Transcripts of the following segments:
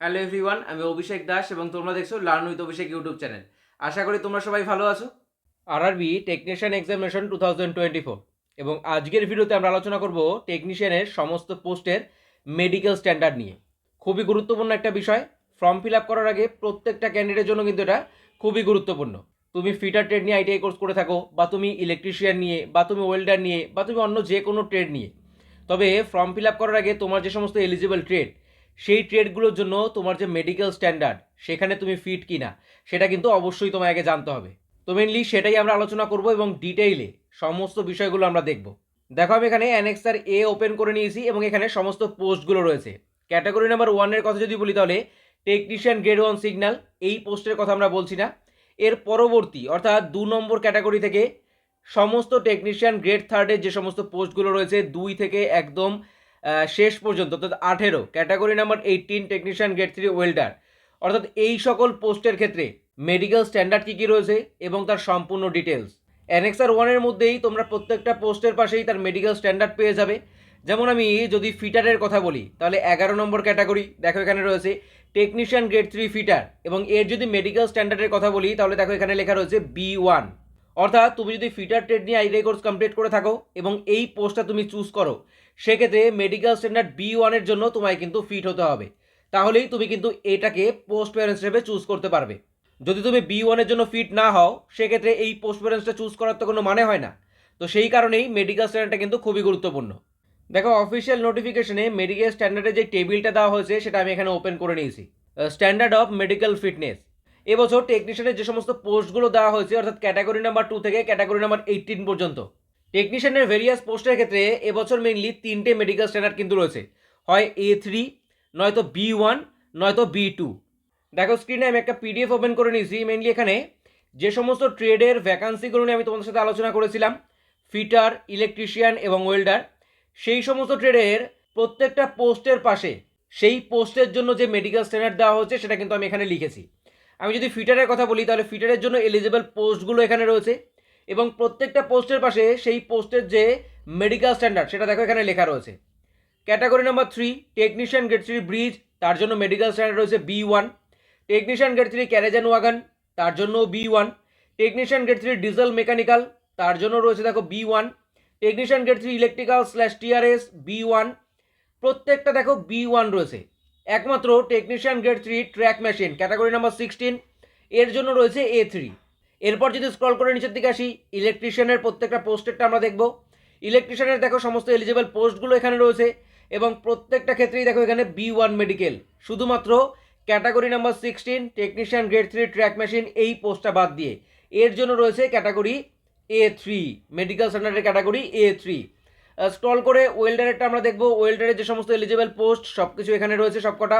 Hello everyone, আমি অভিষেক দাস এবং তোমরা দেখছ learn with Abhishek YouTube channel. আশা করি তোমরা সবাই ভালো আছো। RRB technician examination two thousand twenty four এবং আজকের ভিডিওতে আমরা আলোচনা করব টেকনিশিয়ানের সমস্ত পোস্টের মেডিকেল স্ট্যান্ডার্ড নিয়ে। খুবই গুরুত্বপূর্ণ একটা বিষয়। ফর্ম ফিল আপ করার আগে প্রত্যেকটা ক্যান্ডিডেটের জন্য কিন্তু এটা খুবই গুরুত্বপূর্ণ। তুমি ফিটার ট্রেড নিয়ে আইটিআই কোর্স করে থাকো, বা তুমি ইলেকট্রিশিয়ান নিয়ে, বা তুমি ওয়েল্ডার নিয়ে, বা তুমি অন্য যে কোনো ট্রেড নিয়ে। তবে ফর্ম ফিল আপ করার আগে তোমার যে সমস্ত এলিজিবল ট্রেড সেই ট্রেডগুলোর জন্য তোমার যে মেডিকেল স্ট্যান্ডার্ড সেখানে তুমি ফিট কিনা, সেটা কিন্তু অবশ্যই তোমায় আগে জানতে হবে। তো মেনলি সেটাই আমরা আলোচনা করব এবং ডিটেইলে সমস্ত বিষয়গুলো আমরা দেখব। দেখো, আমি এখানে অ্যানেক্সার এ ওপেন করে নিয়েছি এবং এখানে সমস্ত পোস্টগুলো রয়েছে। ক্যাটাগরি নাম্বার ওয়ানের কথা যদি বলি তাহলে টেকনিশিয়ান গ্রেড ওয়ান সিগন্যাল এই পোস্টের কথা আমরা বলছি না। এর পরবর্তী, অর্থাৎ দু নম্বর ক্যাটাগরি থেকে, সমস্ত টেকনিশিয়ান গ্রেড থার্ডের যে সমস্ত পোস্টগুলো রয়েছে, দুই থেকে একদম শেষ পর্যন্ত, অর্থাৎ আঠেরো, category number eighteen technician grade three welder অর্থাৎ এই সকল পোস্টের ক্ষেত্রে মেডিকেল স্ট্যান্ডার্ড কী কী রয়েছে এবং তার সম্পূর্ণ ডিটেলস অ্যানেক্সার ওয়ানের মধ্যেই তোমরা প্রত্যেকটা পোস্টের পাশেই তার মেডিকেল স্ট্যান্ডার্ড পেয়ে যাবে। যেমন আমি যদি ফিটারের কথা বলি, তাহলে এগারো নম্বর ক্যাটাগরি দেখো এখানে রয়েছে টেকনিশিয়ান গ্রেড থ্রি ফিটার এবং এর যদি মেডিকেল স্ট্যান্ডার্ডের কথা বলি, তাহলে দেখো এখানে লেখা রয়েছে বি ওয়ান অর্থাৎ তুমি যদি ফিটার ট্রেড নিয়ে আইডিআই কোর্স কমপ্লিট করে থাকো এবং এই পোস্টটা তুমি চুজ করো সেক্ষেত্রে মেডিকেল স্ট্যান্ডার্ড বি ওয়ানের জন্য তোমায় কিন্তু ফিট হতে হবে। তাহলেই তুমি কিন্তু এটাকে পোস্ট প্যারেন্টস হিসেবে চুজ করতে পারবে। যদি তুমি বি ওয়ানের জন্য ফিট না হও, সেক্ষেত্রে এই পোস্ট প্যারেন্টসটা চুজ করার তো কোনো মানে হয় না। তো সেই কারণেই মেডিকেল স্ট্যান্ডার্ডটা কিন্তু খুবই গুরুত্বপূর্ণ। দেখো অফিসিয়াল নোটিফিকেশনে মেডিকেল স্ট্যান্ডার্ডের যে টেবিলটা দেওয়া হয়েছে, সেটা আমি এখানে ওপেন করে নিয়েছি। স্ট্যান্ডার্ড অফ মেডিকেল ফিটনেস এবছর টেকনিশিয়ানের যে সমস্ত পোস্টগুলো দেওয়া হয়েছে, অর্থাৎ ক্যাটাগরি নাম্বার টু থেকে ক্যাটাগরি নাম্বার এইটিন পর্যন্ত টেকনিশিয়ানের ভেরিয়াস পোস্টের ক্ষেত্রে এবছর মেইনলি তিনটে মেডিকেল স্ট্যান্ডার্ড কিন্তু রয়েছে। হয় এ থ্রি নয়তো বি ওয়ান নয়তো বি টু দেখো স্ক্রিনে আমি একটা পিডিএফ ওপেন করে নিয়েছি। মেইনলি এখানে যে সমস্ত ট্রেডের ভ্যাকান্সিগুলো নিয়ে আমি তোমাদের সাথে আলোচনা করেছিলাম ফিটার ইলেকট্রিশিয়ান এবং ওয়েল্ডার সেই সমস্ত ট্রেডের প্রত্যেকটা পোস্টের পাশে সেই পোস্টের জন্য যে মেডিকেল স্ট্যান্ডার্ড দেওয়া হচ্ছে সেটা কিন্তু আমি এখানে লিখেছি। আমি যদি ফিটারের কথা বলি, তাহলে ফিটারের জন্য এলিজিবল পোস্টগুলো এখানে রয়েছে। এবং প্রত্যেকটা পোস্টের পাশে সেই পোস্টের যে মেডিকেল স্ট্যান্ডার্ড সেটা দেখো এখানে লেখা রয়েছে। Category number three technician grade three bridge তার জন্য মেডিকেল স্ট্যান্ডার্ড রয়েছে B one technician grade three carriage and wagon তার জন্য B one technician grade three diesel mechanical তার জন্য রয়েছে দেখো B one technician grade three electrical slash TRS B one প্রত্যেকটা দেখো বি ওয়ান রয়েছে। একমাত্র technician grade three track machine category number sixteen এর জন্য রয়েছে এ থ্রি এরপর যদি স্ক্রল করে নিচের দিকে আসি ইলেকট্রিশিয়ানের প্রত্যেকটা পোস্টেরটা আমরা দেখব। ইলেকট্রিশিয়ানের দেখো সমস্ত এলিজিবল পোস্টগুলো এখানে রয়েছে এবং প্রত্যেকটা ক্ষেত্রেই দেখো এখানে বি ওয়ান মেডিকেল শুধুমাত্র category number sixteen technician grade three track machine এই পোস্টটা বাদ দিয়ে। এর জন্য রয়েছে ক্যাটাগরি এ থ্রি মেডিকেল স্ট্যান্ডার্ডের ক্যাটাগরি এ থ্রি স্ক্রল করে ওয়েল্ডারেরটা আমরা দেখব। ওয়েল্ডারের যে সমস্ত এলিজিবল পোস্ট সব কিছু এখানে রয়েছে সবকটা।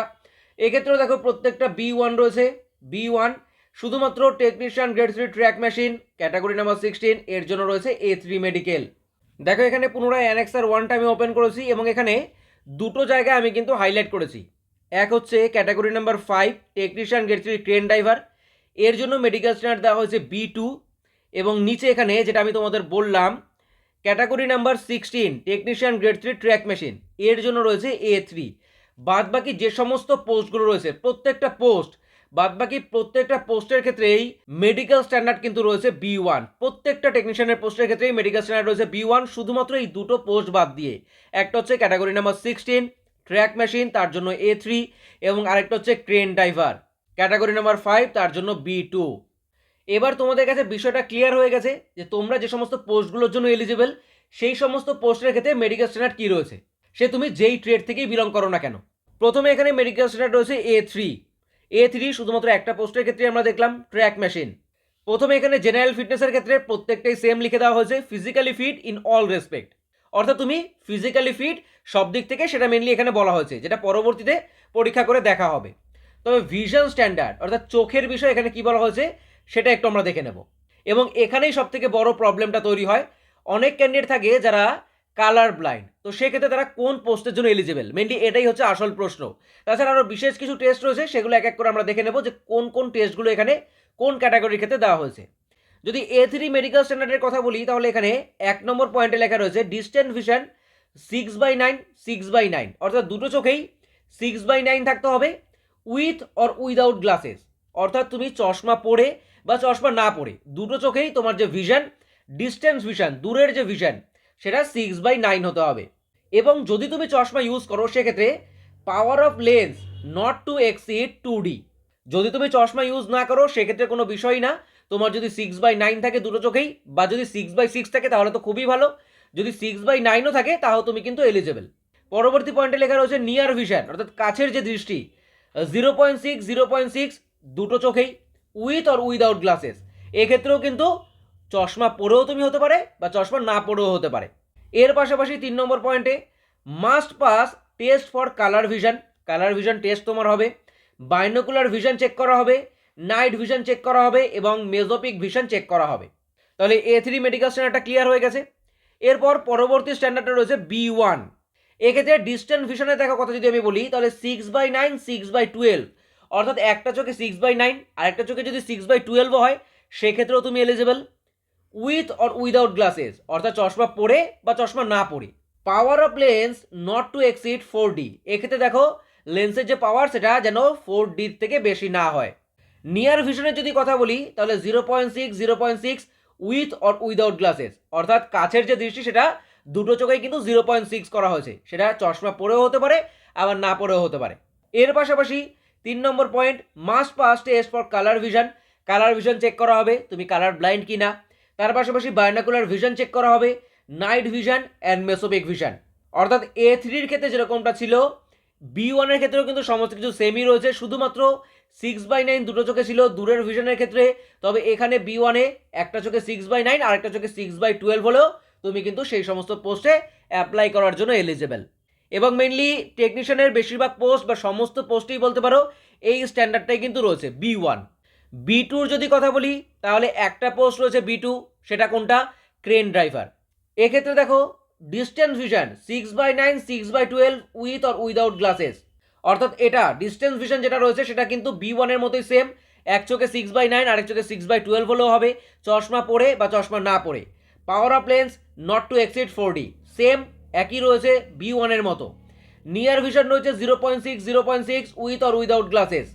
এক্ষেত্রেও দেখো প্রত্যেকটা বি ওয়ান রয়েছে। বি ওয়ান শুধুমাত্র technician grade three track machine category number sixteen এর জন্য রয়েছে এ থ্রি মেডিকেল দেখো, এখানে পুনরায় অ্যানেক্সার ওয়ানটা আমি ওপেন করেছি এবং এখানে দুটো জায়গায় আমি কিন্তু হাইলাইট করেছি। এক হচ্ছে category number five technician grade three train driver এর জন্য মেডিকেল স্ট্যান্ডার্ড দেওয়া হয়েছে বি টু এবং নিচে এখানে যেটা আমি তোমাদের বললাম category number sixteen technician grade three track machine এর জন্য রয়েছে এ থ্রি বাদ বাকি যে সমস্ত পোস্টগুলো রয়েছে, প্রত্যেকটা পোস্ট বাদ বাকি প্রত্যেকটা পোস্টের ক্ষেত্রেই মেডিকেল স্ট্যান্ডার্ড কিন্তু রয়েছে বি ওয়ান প্রত্যেকটা টেকনিশিয়ানের পোস্টের ক্ষেত্রেই মেডিকেল স্ট্যান্ডার্ড রয়েছে বি ওয়ান শুধুমাত্র এই দুটো পোস্ট বাদ দিয়ে। একটা হচ্ছে category number sixteen track machine তার জন্য এ থ্রি এবং আরেকটা হচ্ছে crane driver category number five তার জন্য বি টু এবার তোমাদের কাছে বিষয়টা ক্লিয়ার হয়ে গেছে যে তোমরা যে সমস্ত পোস্টগুলোর জন্য এলিজিবল সেই সমস্ত পোস্টের ক্ষেত্রে মেডিকেল স্ট্যান্ডার্ড কী রয়েছে? সে তুমি যেই ট্রেড থেকেই বিলং করো না কেন? প্রথমে এখানে মেডিকেল স্ট্যান্ডার্ড রয়েছে এ থ্রি এ থ্রি শুধুমাত্র একটা পোস্টের ক্ষেত্রে আমরা দেখলাম ট্র্যাক মেশিন প্রথমে এখানে জেনারেল ফিটনেসের ক্ষেত্রে প্রত্যেকটাই সেম লিখে দেওয়া হয়েছে physically fit in all respect অর্থাৎ তুমি ফিজিক্যালি ফিট সব দিক থেকে সেটা মেনলি এখানে বলা হয়েছে, যেটা পরবর্তীতে পরীক্ষা করে দেখা হবে। তবে ভিশন স্ট্যান্ডার্ড অর্থাৎ চোখের বিষয় এখানে কি বলা হয়েছে, সেটা একটু আমরা দেখে নেব। এবং এখানেই সব থেকে বড় প্রবলেমটা তৈরি হয়, অনেক ক্যান্ডিডেট থাকে যারা কালার ব্লাইন্ড। তো সেক্ষেত্রে তারা কোন পোস্টের জন্য এলিজিবল মেনলি এটাই হচ্ছে আসল প্রশ্ন। তাছাড়া আরও বিশেষ কিছু টেস্ট রয়েছে, সেগুলো এক এক করে আমরা দেখে নেব যে কোন কোন টেস্টগুলো এখানে কোন ক্যাটাগরির ক্ষেত্রে দেওয়া হয়েছে। যদি এ থ্রি মেডিকেল স্ট্যান্ডার্ডের কথা বলি, তাহলে এখানে এক নম্বর পয়েন্টে লেখা রয়েছে distant vision six by nine six by nine অর্থাৎ দুটো চোখেই সিক্স বাই নাইন থাকতে হবে উইথ অর উইদাউট গ্লাসেস অর্থাৎ তুমি চশমা পরে বা চশমা না পরে, দুটো চোখেই তোমার যে ভিশন ডিস্টেন্স ভিশন দূরের যে ভিশন সেটা সিক্স বাই নাইন হতে হবে। এবং যদি তুমি চশমা ইউজ করো, সেক্ষেত্রে power of lens not to exceed two D যদি তুমি চশমা ইউজ না করো, সেক্ষেত্রে কোনো বিষয় না। তোমার যদি সিক্স বাই নাইন থাকে দুটো চোখেই, বা যদি সিক্স বাই সিক্স থাকে, তাহলে তো খুবই ভালো। যদি সিক্স বাই নাইনও থাকে, তাহলে তুমি কিন্তু এলিজেবল পরবর্তী পয়েন্টে লেখা রয়েছে নিয়ার ভিশন অর্থাৎ কাছের যে দৃষ্টি zero point six zero point six দুটো চোখেই উইথ অর উইদাউট গ্লাসেস এক্ষেত্রেও কিন্তু চশমা পরেও তুমি হতে পারে বা চশমা না পরেও হতে পারে। এর পাশাপাশি তিন নম্বর পয়েন্টে must pass test for colour vision colour vision test তোমার হবে। বাইনোকুলার ভিশন চেক করা হবে। নাইট ভিশন চেক করা হবে এবং মেজোপিক ভিশন চেক করা হবে। তাহলে এ থ্রি মেডিকেল স্ট্যান্ডার্ডটা ক্লিয়ার হয়ে গেছে। এরপর পরবর্তী স্ট্যান্ডার্ডটা রয়েছে বি ওয়ান এক্ষেত্রে ডিস্টেন্স ভিশনে দেখা কথা যদি আমি বলি, তাহলে six by nine six by twelve অর্থাৎ একটা চোখে সিক্স বাই নাইন আর একটা চোখে যদি সিক্স বাই টুয়েলভও হয়, সেক্ষেত্রেও তুমি eligible with or without glasses অর্থাৎ চশমা পরে বা চশমা না পরে। Power of lens not to exceed four D এক্ষেত্রে দেখো লেন্সের যে পাওয়ার সেটা যেন ফোর ডির থেকে বেশি না হয়। নিয়ার ভিশনের যদি কথা বলি, তাহলে zero point six zero point six with or without glasses অর্থাৎ কাছের যে দৃষ্টি, সেটা দুটো চোখেই কিন্তু জিরো পয়েন্ট সিক্স করা হয়েছে। সেটা চশমা পরেও হতে পারে, আবার না পরেও হতে পারে। এর পাশাপাশি তিন নম্বর point must pass test for colour vision colour vision check করা হবে, তুমি কালার ব্লাইন্ড কি না তার পাশাপাশি বায়োনাকুলার ভিশন চেক করা হবে night vision and mesopic vision অর্থাৎ এ থ্রির ক্ষেত্রে যেরকমটা ছিল বি ওয়ানের ক্ষেত্রেও কিন্তু সমস্ত কিছু সেমই রয়েছে, শুধুমাত্র সিক্স বাই নাইন দুটো চোখে ছিল দূরের ভিশনের ক্ষেত্রে। তবে এখানে বি ওয়ানে একটা চোখে সিক্স বাই নাইন আর একটা চোখে সিক্স বাই টুয়েলভ হলেও তুমি কিন্তু সেই সমস্ত পোস্টে অ্যাপ্লাই করার জন্য এলিজেবল এবং মেনলি টেকনিশিয়ানের বেশিরভাগ পোস্ট বা সমস্ত পোস্টেই বলতে পারো, এই স্ট্যান্ডার্ডটাই কিন্তু রয়েছে বি ওয়ান বি টুর যদি কথা বলি, তাহলে একটা পোস্ট রয়েছে বি টু সেটা কোনটা? ক্রেন ড্রাইভার এক্ষেত্রে দেখো distance vision six by nine six by twelve with or without glasses অর্থাৎ এটা ডিস্টেন্স ভিশন যেটা রয়েছে, সেটা কিন্তু বি ওয়ানের মতোই সেম এক চোখে সিক্স বাই নাইন আরেক চোখে সিক্স বাই টুয়েলভ হলেও হবে, চশমা পরে বা চশমা না পরে। Power of lens not to exceed four D same একই রয়েছে বি ওয়ানের মতো। নিয়ার ভিশন রয়েছে zero point six zero point six with or without glasses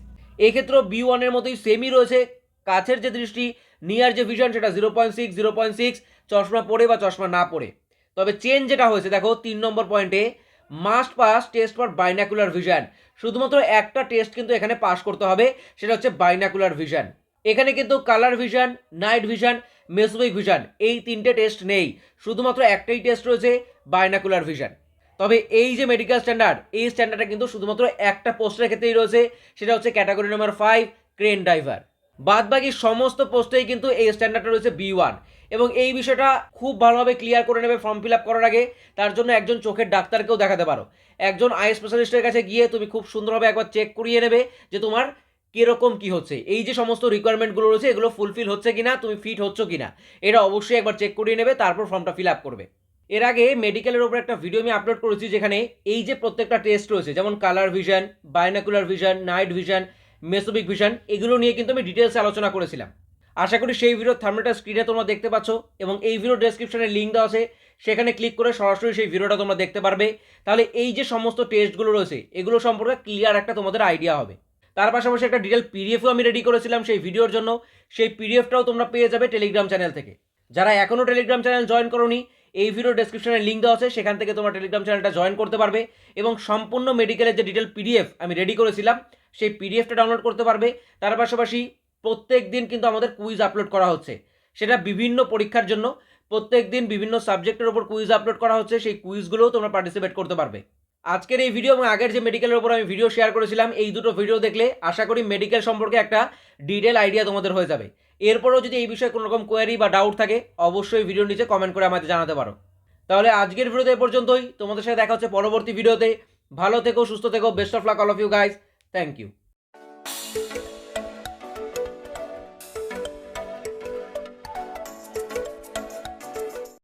এক্ষেত্রেও বি ওয়ানের মতোই সেমই রয়েছে। কাছের যে দৃষ্টি নিয়ার যে ভিশন সেটা zero point six zero point six চশমা পরে বা চশমা না পরে। তবে চেঞ্জ যেটা হয়েছে, দেখো, তিন নম্বর পয়েন্টে must pass test for binocular vision শুধুমাত্র একটা টেস্ট কিন্তু এখানে পাস করতে হবে, সেটা হচ্ছে বাইনাকুলার ভিশন এখানে কিন্তু colour vision night vision mesopic vision এই তিনটে টেস্ট নেই। শুধুমাত্র একটাই টেস্ট রয়েছে বাইনাকুলার ভিশন তবে এই যে মেডিকেল স্ট্যান্ডার্ড এই স্ট্যান্ডার্ডটা কিন্তু শুধুমাত্র একটা পোস্টের ক্ষেত্রেই রয়েছে, সেটা হচ্ছে category number five crane driver বাদ বাকি সমস্ত পোস্টেই কিন্তু এই স্ট্যান্ডার্ডটা রয়েছে বি ওয়ান এবং এই বিষয়টা খুব ভালোভাবে ক্লিয়ার করে নেবে ফর্ম ফিল আপ করার আগে, তার জন্য একজন চোখের ডাক্তারকেও দেখাতে পারো। একজন আই স্পেশালিস্টের কাছে গিয়ে তুমি খুব সুন্দরভাবে একবার চেক করিয়ে নেবে যে তোমার কীরকম কি হচ্ছে। এই যে সমস্ত রিকোয়ারমেন্টগুলো রয়েছে, এগুলো ফুলফিল হচ্ছে কিনা, তুমি ফিট হচ্ছ কিনা, এটা অবশ্যই একবার চেক করিয়ে নেবে, তারপর ফর্মটা ফিল আপ করবে। এর আগে মেডিকেলের ওপর একটা ভিডিও আমি আপলোড করেছি যেখানে এই যে প্রত্যেকটা টেস্ট রয়েছে, যেমন colour vision binocular vision night vision mesopic vision এগুলো নিয়ে কিন্তু আমি ডিটেলসে আলোচনা করেছিলাম। আশা করি সেই ভিডিওর থার্মেটা স্ক্রিনে তোমরা দেখতে পাচ্ছ এবং এই ভিডিও ডেসক্রিপশনে লিঙ্ক দেওয়া আছে, সেখানে ক্লিক করে সরাসরি সেই ভিডিওটা তোমরা দেখতে পারবে। তাহলে এই যে সমস্ত টেস্টগুলো রয়েছে, এগুলো সম্পর্কে ক্লিয়ার একটা তোমাদের আইডিয়া হবে। তার পাশাপাশি একটা ডিটেল পিডিএফও আমি রেডি করেছিলাম সেই ভিডিওর জন্য। সেই পিডিএফটাও তোমরা পেয়ে যাবে টেলিগ্রাম চ্যানেল থেকে। যারা এখনও টেলিগ্রাম চ্যানেল জয়েন করোনি এই ভিডিও ডেসক্রিপশনে লিঙ্ক দেওয়া আছে, সেখান থেকে তোমার টেলিগ্রাম চ্যানেলটা জয়েন করতে পারবে এবং সম্পূর্ণ মেডিকেলের যে ডিটেল পিডিএফ আমি রেডি করেছিলাম, সেই পিডিএফটা ডাউনলোড করতে পারবে। তার পাশাপাশি প্রত্যেক দিন কিন্তু আমাদের কুইজ আপলোড করা হচ্ছে। সেটা বিভিন্ন পরীক্ষার জন্য প্রত্যেক দিন বিভিন্ন সাবজেক্টের ওপর কুইজ আপলোড করা হচ্ছে, সেই কুইজগুলোও তোমরা পার্টিসিপেট করতে পারবে। আজকের এই ভিডিও এবং আগের যে মেডিকেলের উপর আমি ভিডিও শেয়ার করেছিলাম, এই দুটো ভিডিও দেখলে আশা করি মেডিকেল সম্পর্কে একটা ডিটেল আইডিয়া তোমাদের হয়ে যাবে। এরপরেও যদি এই বিষয়ে কোনো রকম কোয়ারি বা ডাউট থাকে, অবশ্যই ভিডিওর নিচে কমেন্ট করে আমাদের জানাতে পারো। তাহলে আজকের ভিডিওতে এ পর্যন্তই। তোমাদের সাথে দেখা হচ্ছে পরবর্তী ভিডিওতে ভালো থেকো, সুস্থ থেকো best of luck all of you guys thank you